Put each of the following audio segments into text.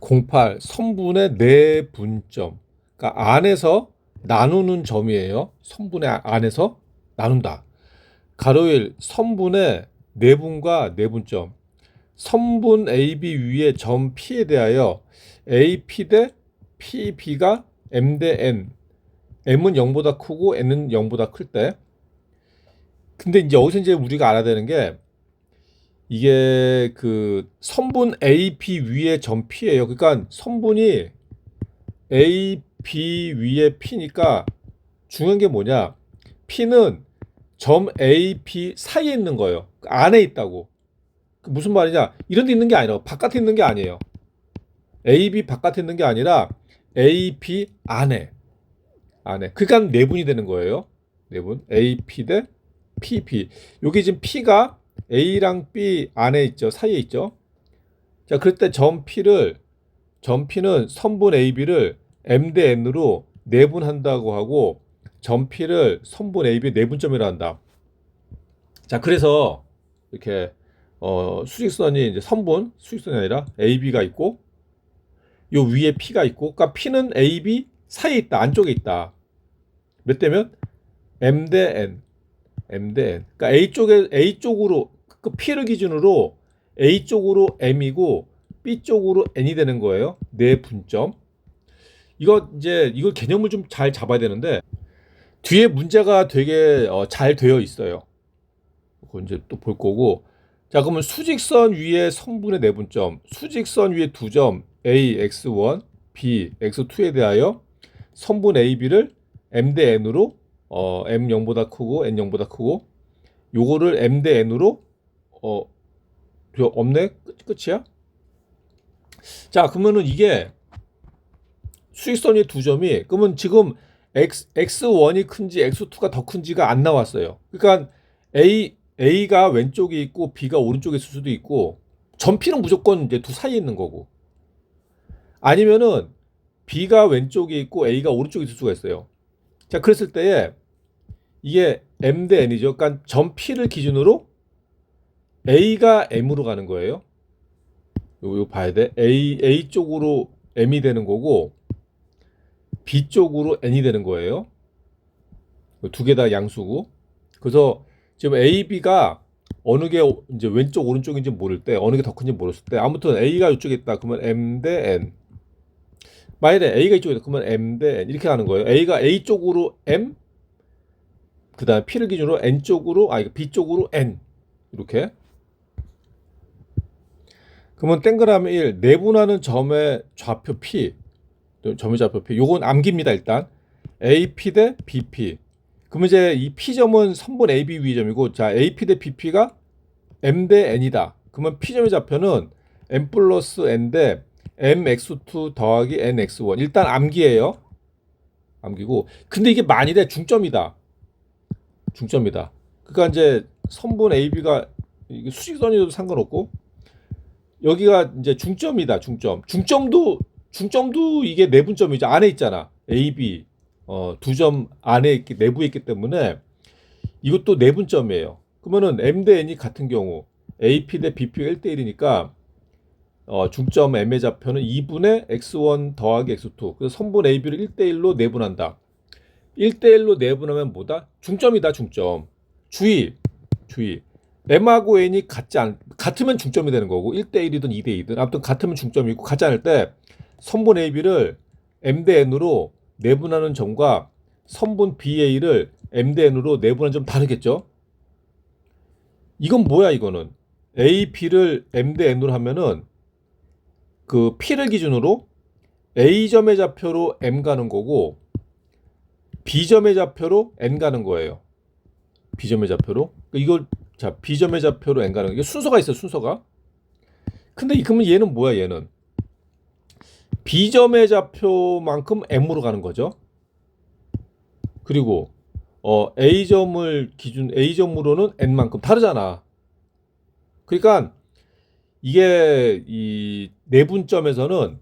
08 선분의 내분점. 그러니까 안에서 나누는 점이에요. 선분의 아- 안에서 나눈다. 가로 1 선분의 내분과 내분점. 선분 AB 위의 점 P에 대하여 AP 대 PB가 M 대 N. M은 0보다 크고 N은 0보다 클 때. 근데 이제 여기서 이제 우리가 알아야 되는 게 이게 그 선분 AP 위에 점 P예요. 그러니까 선분이 AP 위에 P니까 중요한 게 뭐냐? P는 점 AP 사이에 있는 거예요. 그 안에 있다고. 그 무슨 말이냐? 이런 데 있는 게 아니라 바깥에 있는 게 아니에요. AB 바깥에 있는 게 아니라 AP 안에. 안에. 그러니까 내분이 되는 거예요. 내분. AP 대 PP. 여기 지금 P가 A랑 B 안에 있죠. 사이에 있죠. 자, 그럴 때 점 P를 점 P는 선분 AB를 M 대 N으로 내분한다고 하고 점 P를 선분 AB 내분점이라 한다. 자, 그래서 이렇게 어, 수직선이 이제 선분 수직선이 아니라 AB가 있고 요 위에 P가 있고 그러니까 P는 AB 사이에 있다. 안쪽에 있다. 몇 대면 M 대 N. M 대 N. 그러니까 A 쪽에 A 쪽으로 그 P를 기준으로 A 쪽으로 M이고 B 쪽으로 N이 되는 거예요. 네 분점. 이거 이제 이걸 개념을 좀 잘 잡아야 되는데 뒤에 문제가 되게 어, 잘 되어 있어요. 그거 이제 또 볼 거고. 자, 그러면 수직선 위에 성분의 내분점, 수직선 위에 두 점 A x1, B x2에 대하여 선분 AB를 M 대 N으로 어, M 0보다 크고 N 0보다 크고 요거를 M 대 N으로 어, 저 없네? 끝, 끝이야? 자, 그러면은 이게 수익선이 두 점이 그러면 지금 X, X1이 큰지 X2가 더 큰지가 안 나왔어요. 그러니까 A, A가 왼쪽에 있고 B가 오른쪽에 있을 수도 있고 점피는 무조건 이제 두 사이에 있는 거고 아니면은 B가 왼쪽에 있고 A가 오른쪽에 있을 수가 있어요. 자, 그랬을 때에 이게 M 대 N이죠. 그러니까 점 P를 기준으로 A가 M으로 가는 거예요. 요거 봐야 돼. A, A 쪽으로 M이 되는 거고, B 쪽으로 N이 되는 거예요. 두 개 다 양수고. 그래서 지금 A, B가 어느 게 이제 왼쪽, 오른쪽인지 모를 때, 어느 게 더 큰지 모르을 때, 아무튼 A가 이쪽에 있다. 그러면 M 대 N. 만약에 A가 이쪽에 있다. 그러면 M 대 N. 이렇게 가는 거예요. A가 A 쪽으로 M, 그 다음 P를 기준으로 N 쪽으로, 아, B 쪽으로 N. 이렇게. 그러면 땡그라미 1 내분하는 점의 좌표 P 점의 좌표 P 요건 암기입니다 일단. AP 대 BP 그러면 이제 이 P점은 선분 AB 위점이고 자 AP 대 BP가 M 대 N이다. 그러면 P점의 좌표는 M 플러스 N 대 MX2 더하기 NX1 일단 암기예요. 암기고. 근데 이게 만일에 중점이다. 중점이다. 그러니까 이제 선분 AB가 이게 수직선이어도 상관없고 여기가 이제 중점이다 중점. 중점도 중점도 이게 내분점이죠. 안에 있잖아. A, B. 어, 두 점 안에 있기, 내부에 있기 때문에 이것도 내분점이에요. 그러면은 M 대 N이 같은 경우 AP 대 BP가 1대 1이니까 어, 중점 M의 좌표는 2분의 X1 더하기 X2 그래서 선분 AB를 1대 1로 내분한다. 1대 1로 내분하면 뭐다? 중점이다 중점. 주의 주의 M하고 N이 같지 않, 같으면 중점이 되는 거고 1대1이든 2대2든 아무튼 같으면 중점이고 같지 않을 때 선분 AB를 M 대 N으로 내분하는 점과 선분 BA를 M 대 N으로 내분하는 점 다르겠죠? 이건 뭐야 이거는 A, B를 M 대 N으로 하면은 그 P를 기준으로 A점의 좌표로 M 가는 거고 B점의 좌표로 N 가는 거예요. B점의 좌표로 이걸 자, B점의 좌표로 N 가는 게 순서가 있어요, 순서가. 근데 이- 그러면 얘는 뭐야, 얘는? B점의 좌표만큼 M으로 가는 거죠. 그리고 어, A점을 기준 A점으로는 N만큼 다르잖아. 그러니까 이게 이 내분점에서는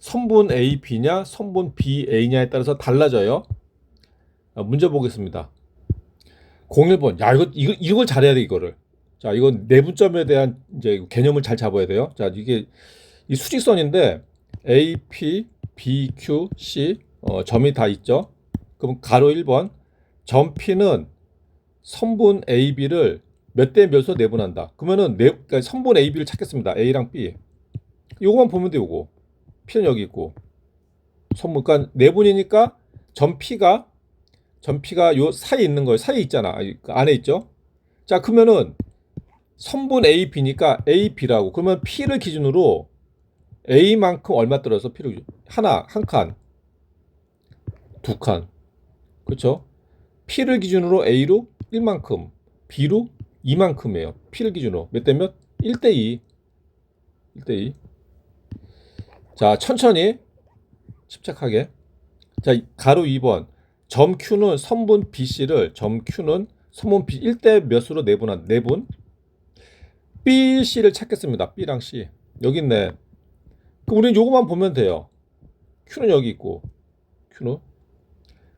선분 A, B냐, 선분 B, A냐에 따라서 달라져요. 아, 문제 보겠습니다. 01번. 야, 이거, 이거, 이걸 잘해야 돼, 이거를. 자, 이건 내분점에 대한 이제 개념을 잘 잡아야 돼요. 자, 이게 이 수직선인데 AP, BQ, C 어, 점이 다 있죠. 그럼 가로 1번 점 P는 선분 AB를 몇 대 몇으로 내분한다. 그러면은 네, 그러니까 선분 AB를 찾겠습니다. A랑 B. 요거만 보면 돼 요거. P는 여기 있고 선분 그러니까 내분이니까 점 P가 점 P가 요 사이에 있는 거예요. 사이에 있잖아. 그 안에 있죠. 자 그러면은 선분 A, B니까 A, B라고. 그러면 P를 기준으로 A만큼 얼마 떨어서 P를 하나, 한 칸, 두 칸. 그렇죠? P를 기준으로 A로 1만큼, B로 2만큼이에요. P를 기준으로 몇 대 몇? 1 대 2. 1 대 2. 자, 천천히 침착하게. 자, 가로 2번. 점 Q는 선분 BC를 점 Q는 선분 B 1대 몇으로 내분한 내분 B, C를 찾겠습니다. B랑 C. 여기 있네. 그럼 우리는 요거만 보면 돼요. Q는 여기 있고, Q는.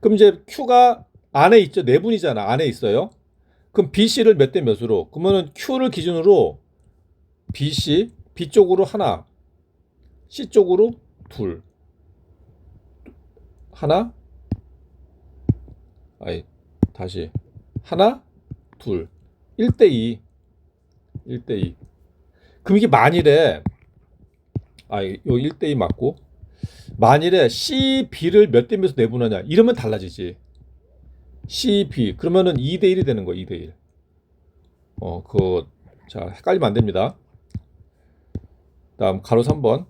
그럼 이제 Q가 안에 있죠. 내분이잖아. 안에 있어요. 그럼 BC를 몇 대 몇으로? 그러면은 Q를 기준으로 BC, B 쪽으로 하나, C 쪽으로 둘. 하나, 아니, 다시. 하나, 둘. 1대2. 1대2. 그럼 이게 만일에 아, 요 1대2 맞고 만일에 C, B를 몇 대 몇으로 내분하냐 이러면 달라지지. C, B 그러면은 2대 1이 되는 거야. 2대 1. 어, 그 자, 헷갈리면 안 됩니다. 다음 가로 3번.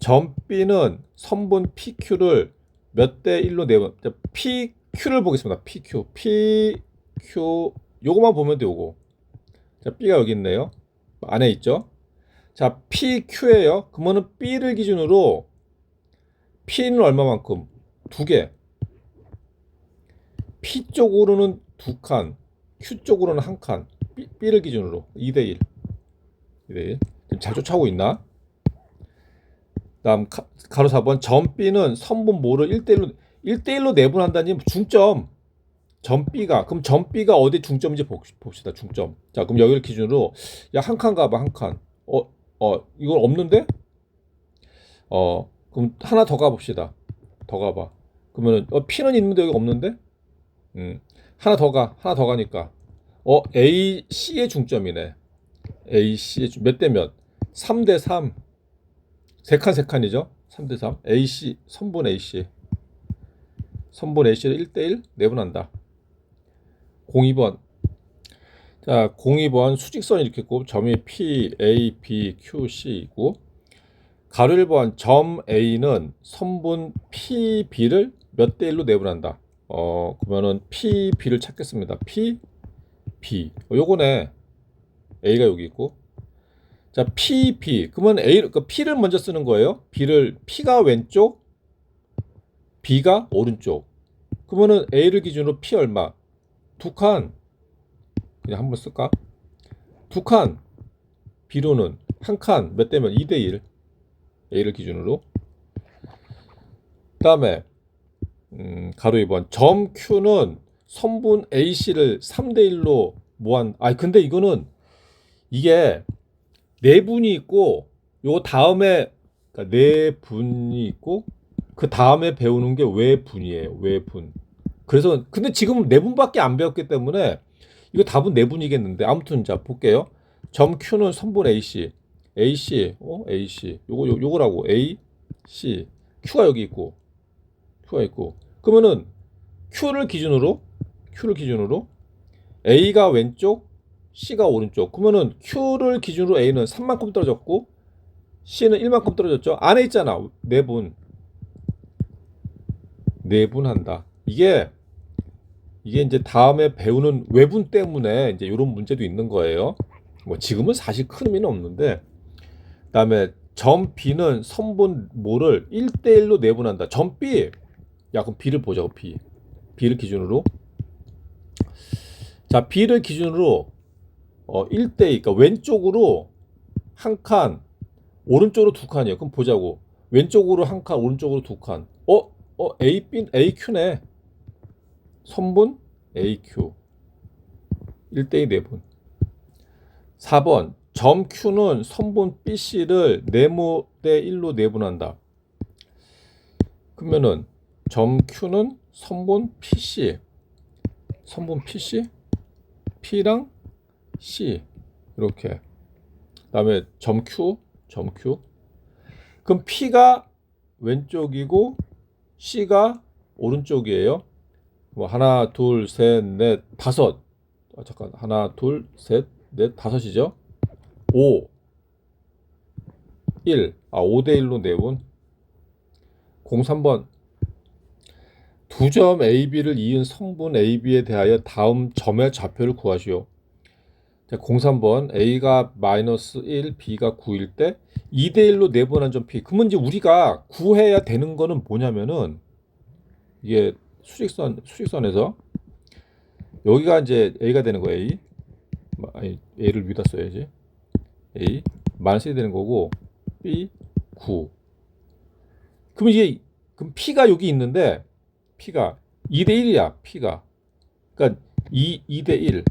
점 B는 선분 PQ를 몇 대 1로 내분 자, PQ를 보겠습니다. PQ. PQ 요거만 보면 돼, 요거. 자, B가 여기 있네요. 안에 있죠? 자, PQ예요. 그러면은 B를 기준으로 P는 얼마만큼? 두 개. P 쪽으로는 두 칸, Q 쪽으로는 한 칸. B, B를 기준으로 2대 1. 2대 1. 지금 잘 쫓아오고 있나? 다음 가, 가로 4번 점 B는 선분 모를 1대 1로 1대 1로 내분한다니 중점. 점 B가 그럼 점 B가 어디 중점인지 봅시다. 중점. 자, 그럼 여기를 기준으로 야 한 칸 가봐 한 칸. 어, 어, 이건 없는데? 어, 그럼 하나 더 가봅시다. 더 가봐. 그러면은 어, P는 있는데 여기 없는데? 음, 하나 더 가. 하나 더 가니까 어, A, C의 중점이네. A, C의 몇대 몇? 3대 3. 세 칸 세 칸이죠? 3대 3. A, C 선분 A, C. 선분 A, C를 1대 1 내분한다. 02번. 자, 02번 수직선 이렇게 있고 점이 P, A, B, Q, C이고 가로 1번 점 A는 선분 P, B를 몇 대 1로 내분한다. 어, 그러면은 P, B를 찾겠습니다. P, B. 어, 요거네. A가 여기 있고. 자, P, B. 그러면 A, 그 P를 먼저 쓰는 거예요. B를 P가 왼쪽, B가 오른쪽. 그러면은 A를 기준으로 P 얼마? 두 칸. 그냥 한번 쓸까? 두 칸. B로는 한 칸 몇 대면 2대 1. A를 기준으로. 그다음에 음, 가로 2번 점 Q는 선분 AC를 3대 1로 모한 아 근데 이거는 이게 네 분이 있고 요 다음에 그러니까 네 분이 있고 그 다음에 배우는 게 외분이에요. 외분. 그래서 근데 지금 네 분밖에 안 배웠기 때문에 이거 답은 네 분이겠는데 아무튼 자 볼게요. 점 Q는 선분 AC, AC, 어 AC, 요거 요, 요거라고 A, C, Q가 여기 있고 Q가 있고 그러면은 Q를 기준으로 Q를 기준으로 A가 왼쪽, C가 오른쪽. 그러면은 Q를 기준으로 A는 3만큼 떨어졌고 C는 1만큼 떨어졌죠. 안에 있잖아. 네 분. 네분 한다. 이게 이게 이제 다음에 배우는 외분 때문에 이제 이런 문제도 있는 거예요. 뭐 지금은 사실 큰 의미는 없는데 그다음에 점 B는 선분 모를 1대1로 내분한다. 점 B. 야 그럼 B를 보자고 B. B를 기준으로 자 B를 기준으로 어 1대2 그러니까 왼쪽으로 한 칸, 오른쪽으로 두 칸이에요. 그럼 보자고. 왼쪽으로 한 칸, 오른쪽으로 두 칸. 어? 어 A, B, AQ네. 선분 AQ 1대2 내분. 4번 점 Q는 선분 BC를 네모 대 1로 내분한다. 그러면은 점 Q는 선분 PC 선분 PC P랑 C. 이렇게. 그다음에 점 Q 점 Q. 그럼 P가 왼쪽이고 C가 오른쪽이에요. 뭐 하나 둘 셋 넷 다섯 아, 잠깐 하나 둘 셋 넷 다섯이죠. 5 1 아, 5 대 1로 내분 03번 두 점 AB를 이은 성분 AB에 대하여 다음 점의 좌표를 구하시오. 자, 03번 A가 마이너스 1, B가 9일 때 2대 1로 내분한 점 P. 그러면 이제 우리가 구해야 되는 거는 뭐냐면은 이게 수직선 수직선에서 여기가 이제 A가 되는 거예요. A. A를 위다 써야지. A 마이너스 1이 되는 거고 B 9. 그럼 이게 그럼 P가 여기 있는데 P가 2대 1이야. P가. 그러니까 2 2대 1.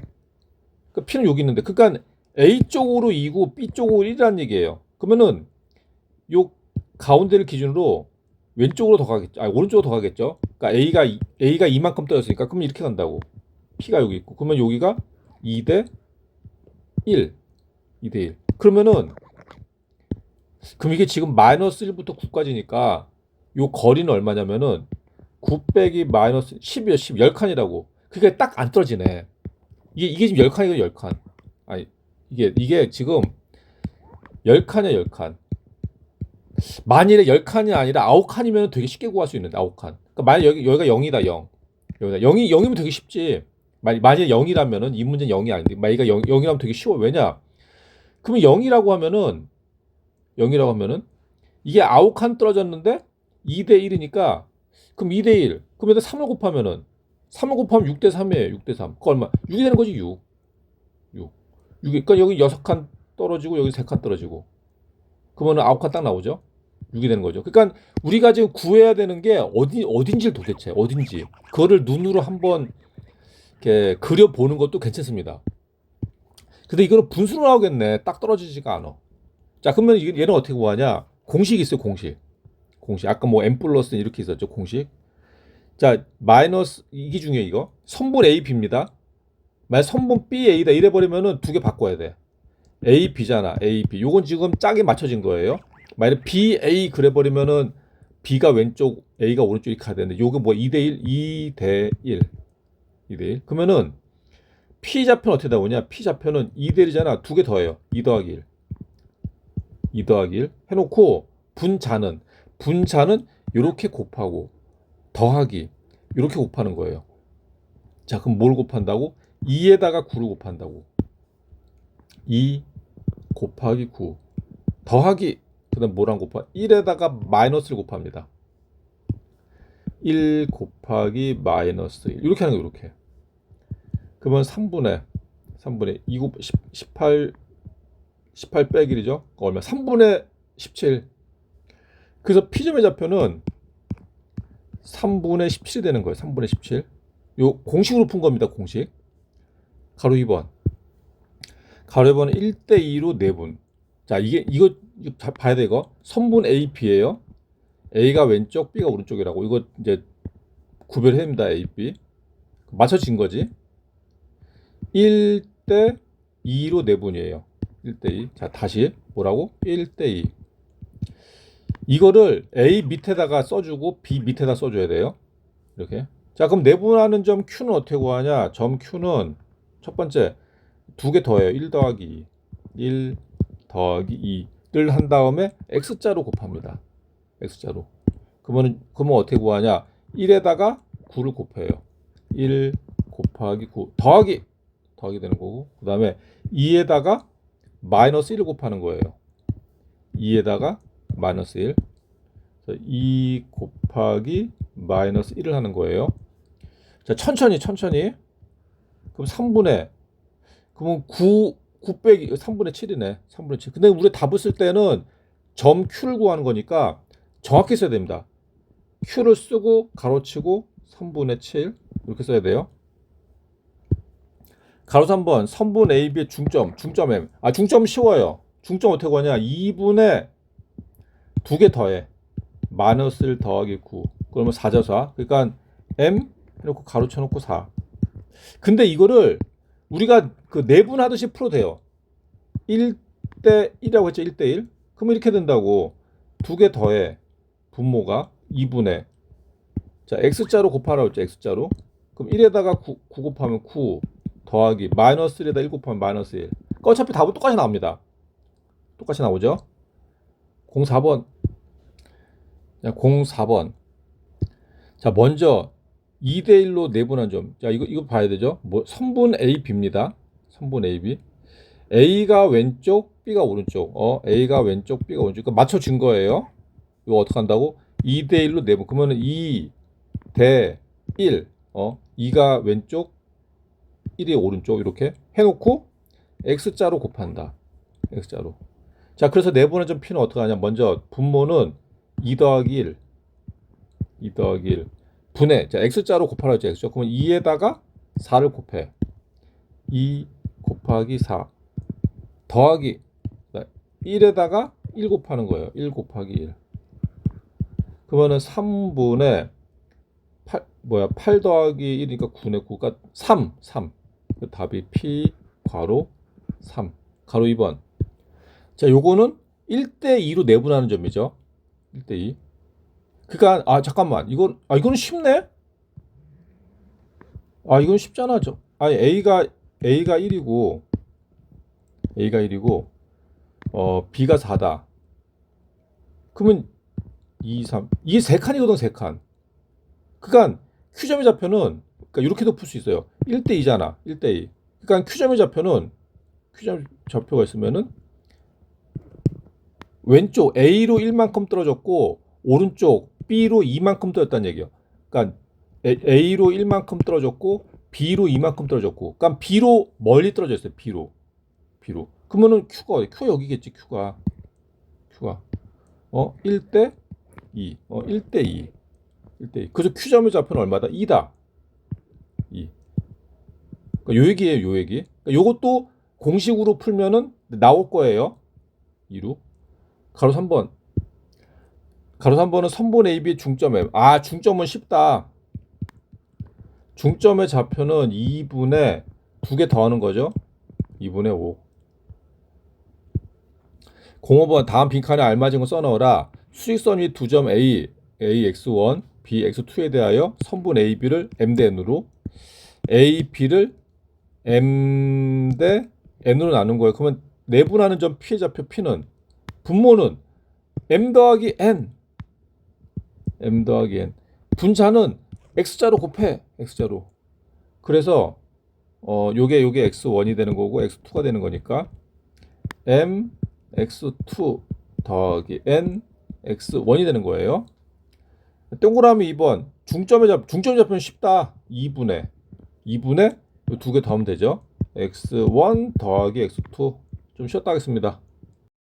그러니까 P는 여기 있는데 그러니까 A 쪽으로 2고 B 쪽으로 1이라는 얘기예요. 그러면은 요 가운데를 기준으로 왼쪽으로 더 가겠죠. 아, 오른쪽으로 더 가겠죠. 그러니까 A가 이- A가 이만큼 떨어졌으니까 그럼 이렇게 간다고. P가 여기 있고 그러면 여기가 2 대 1. 2 대 1. 그러면은 그럼 이게 지금 마이너스 1부터 9까지니까 요 거리는 얼마냐면은 9 빼기 마이너스 10이요 10 10칸이라고 그게 딱 안 떨어지네 이게 이게 지금 10칸이고 10칸. 아니 이게 이게 지금 10칸이야 10칸. 만일에 10칸이 아니라 9칸이면 되게 쉽게 구할 수 있는데 9칸. 그러니까 만약 여기 여기가 0이다 0 여기다. 0이 0이면 되게 쉽지. 만- 만약에 0이라면은 이 문제는 0이 아닌데 만약에 0, 0이라면 되게 쉬워. 왜냐? 그러면 0이라고 하면은 0이라고 하면은 이게 9칸 떨어졌는데 2대 1이니까 그럼 2대 1. 그럼 여기다 3을 곱하면은 3을 곱하면 6대 3이에요. 6대 3. 그 얼마? 6이 되는 거지 6. 6. 6. 그러니까 여기 6칸 떨어지고 여기 3칸 떨어지고. 그러면은 9칸 딱 나오죠. 6이 되는 거죠. 그러니까 우리가 지금 구해야 되는 게 어디 어딘지 도대체 어딘지 그거를 눈으로 한번 이렇게 그려 보는 것도 괜찮습니다. 근데 이거는 분수로 나오겠네. 딱 떨어지지가 않아. 자, 그러면 이- 얘는 어떻게 구하냐? 공식이 있어요, 공식. 공식. 아까 뭐 n 플러스 이렇게 있었죠, 공식. 자, 마이너스 이게 중요해 이거. 선분 A B입니다. 만약 선분 B A다 이래 버리면은 두 개 바꿔야 돼. A B잖아. A B. 요건 지금 짝이 맞춰진 거예요. 만약 B A 그래 버리면은 B가 왼쪽, A가 오른쪽 이렇게 가야 되는데 요거 뭐 2대 1, 2대 1. 2대 1. 그러면은 P 좌표는 어떻게 나오냐? P 좌표는 2대 1이잖아. 두 개 더해요. 2 더하기 1. 2 더하기 1 해놓고 분자는 분자는 이렇게 곱하고 더하기 이렇게 곱하는 거예요. 자 그럼 뭘 곱한다고? 2에다가 9를 곱한다고. 2 곱하기 9 더하기 그 다음 뭐랑 곱하? 1에다가 마이너스를 곱합니다. 1 곱하기 마이너스 1 이렇게 하는 거 이렇게. 그러면 3분의 3분의 2 곱 10, 18 18 빼기 1이죠. 얼마? 3분의 17. 그래서 P점의 좌표는 3분의 17이 되는 거예요. 3분의 17. 요 공식으로 푼 겁니다. 공식. 가로 2번. 가로 2번은 1대 2로 내분. 자, 이게 이거, 이거 자- 봐야 돼 이거. 선분 AP예요. A가 왼쪽, B가 오른쪽이라고. 이거 이제 구별해야 됩니다. A, B. 맞춰진 거지. 1대 2로 내분이에요. 1대 2. 자, 다시 뭐라고? 1대 2. 이거를 A 밑에다가 써주고 B 밑에다 써줘야 돼요. 이렇게. 자, 그럼 내분하는 점 Q는 어떻게 구하냐? 점 Q는 첫 번째 두 개 더해요. 1 더하기 2. 1 더하기 2를 한 다음에 X자로 곱합니다. X자로. 그러면, 그러면 어떻게 구하냐? 1에다가 9를 곱해요. 1 곱하기 9. 더하기. 더하기 되는 거고. 그 다음에 2에다가 마이너스 1을 곱하는 거예요. 2에다가 마이너스 1. 2 곱하기 마이너스 1을 하는 거예요. 자, 천천히 천천히. 그럼 3분의 그러면 9 9 빼기 3분의 7이네. 3분의 7. 근데 우리 답을 쓸 때는 점 Q를 구하는 거니까 정확히 써야 됩니다. Q를 쓰고 가로치고 3분의 7 이렇게 써야 돼요. 가로 3번 선분 AB의 중점, 중점 M. 아, 중점 쉬워요. 중점 어떻게 구하냐? 2분의 두 개 더해. 마이너스 1 더하기 9. 그러면 4자사. 그러니까 m 해놓고 가로 쳐놓고 4. 근데 이거를 우리가 그 내분하듯이 풀어도 돼요. 1대 1이라고 했죠. 1대 1. 그러면 이렇게 된다고. 두 개 더해. 분모가 2분의 자, x자로 곱하라고 했죠. x자로. 그럼 1에다가 9, 9 곱하면 9 더하기 마이너스 1에다 1 곱하면 마이너스 1. 그러니까 어차피 답은 똑같이 나옵니다. 똑같이 나오죠? 04번. 자, 04번. 자, 먼저 2대 1로 내분한 점. 자, 이거 이거 봐야 되죠? 뭐 선분 AB입니다. 선분 AB. A가 왼쪽, B가 오른쪽. 어, A가 왼쪽, B가 오른쪽. 그러니까 맞춰 준 거예요. 이거 어떻게 한다고? 2대 1로 내분. 그러면은 2대 1. 어, 2가 왼쪽, 1이 오른쪽 이렇게 해 놓고 x자로 곱한다. x자로. 자, 그래서 내분의 점 p는 어떻게 하냐? 먼저 분모는 2 더하기 1. 2 더하기 1. 분해. 자, x자로 곱하라 했죠. x죠. 그러면 2에다가 4를 곱해. 2 곱하기 4. 더하기 1에다가 1 곱하는 거예요. 1 곱하기 1. 그러면은 3분의 8 뭐야? 8 더하기 1이니까 9네. 9가 3. 3. 그 답이 p 괄호 3. 가로 2번. 자, 요거는 1대 2로 내분하는 점이죠. 1대 2. 그러니까 아 잠깐만. 이거 아 이거는 쉽네. 아 이건 쉽잖아. 저. 아니 A가 A가 1이고 A가 1이고 어 B가 4다. 그러면 2 3 이게 세 칸이거든, 세 칸. 그러니까 Q점의 좌표는 그러니까 이렇게도 풀 수 있어요. 1대 2잖아. 1대 2. 그러니까 Q점의 좌표는 Q점 좌표가 있으면은 왼쪽 A로 1만큼 떨어졌고 오른쪽 B로 2만큼 떨어졌다는 얘기예요. 그러니까 A- A로 1만큼 떨어졌고 B로 2만큼 떨어졌고 그러니까 B로 멀리 떨어져 있어요. B로. B로. 그러면은 Q가 어디? Q 여기겠지, Q가. Q가. 어? 1대 2. 어, 1대 2. 1대 2. 그래서 Q점의 좌표는 얼마다? 2다. 2. 그러니까 요 얘기예요, 요 얘기. 그러니까 요것도 공식으로 풀면은 나올 거예요. 2로. 가로 3번. 가로 3번은 선분 AB 중점 M. 아, 중점은 쉽다. 중점의 좌표는 2분의 두개 더하는 거죠. 2분의 5. 05번 다음 빈칸에 알맞은 거 써넣어라. 수직선 위 두 점 A, AX1, BX2에 대하여 선분 AB를 M 대 N으로 A, B를 M 대 N으로 나눈 거예요. 그러면 내분하는 점 P의 좌표 P는 분모는 M 더하기 N. M 더하기 N. 분자는 X자로 곱해 X자로. 그래서 어 요게 요게 X1이 되는 거고 X2가 되는 거니까 M X2 더하기 N X1이 되는 거예요. 동그라미 2번. 중점의 잡 중점 잡표는 쉽다. 2분의. 2분의 두 개 더하면 되죠. X1 더하기 X2 좀 쉬었다 하겠습니다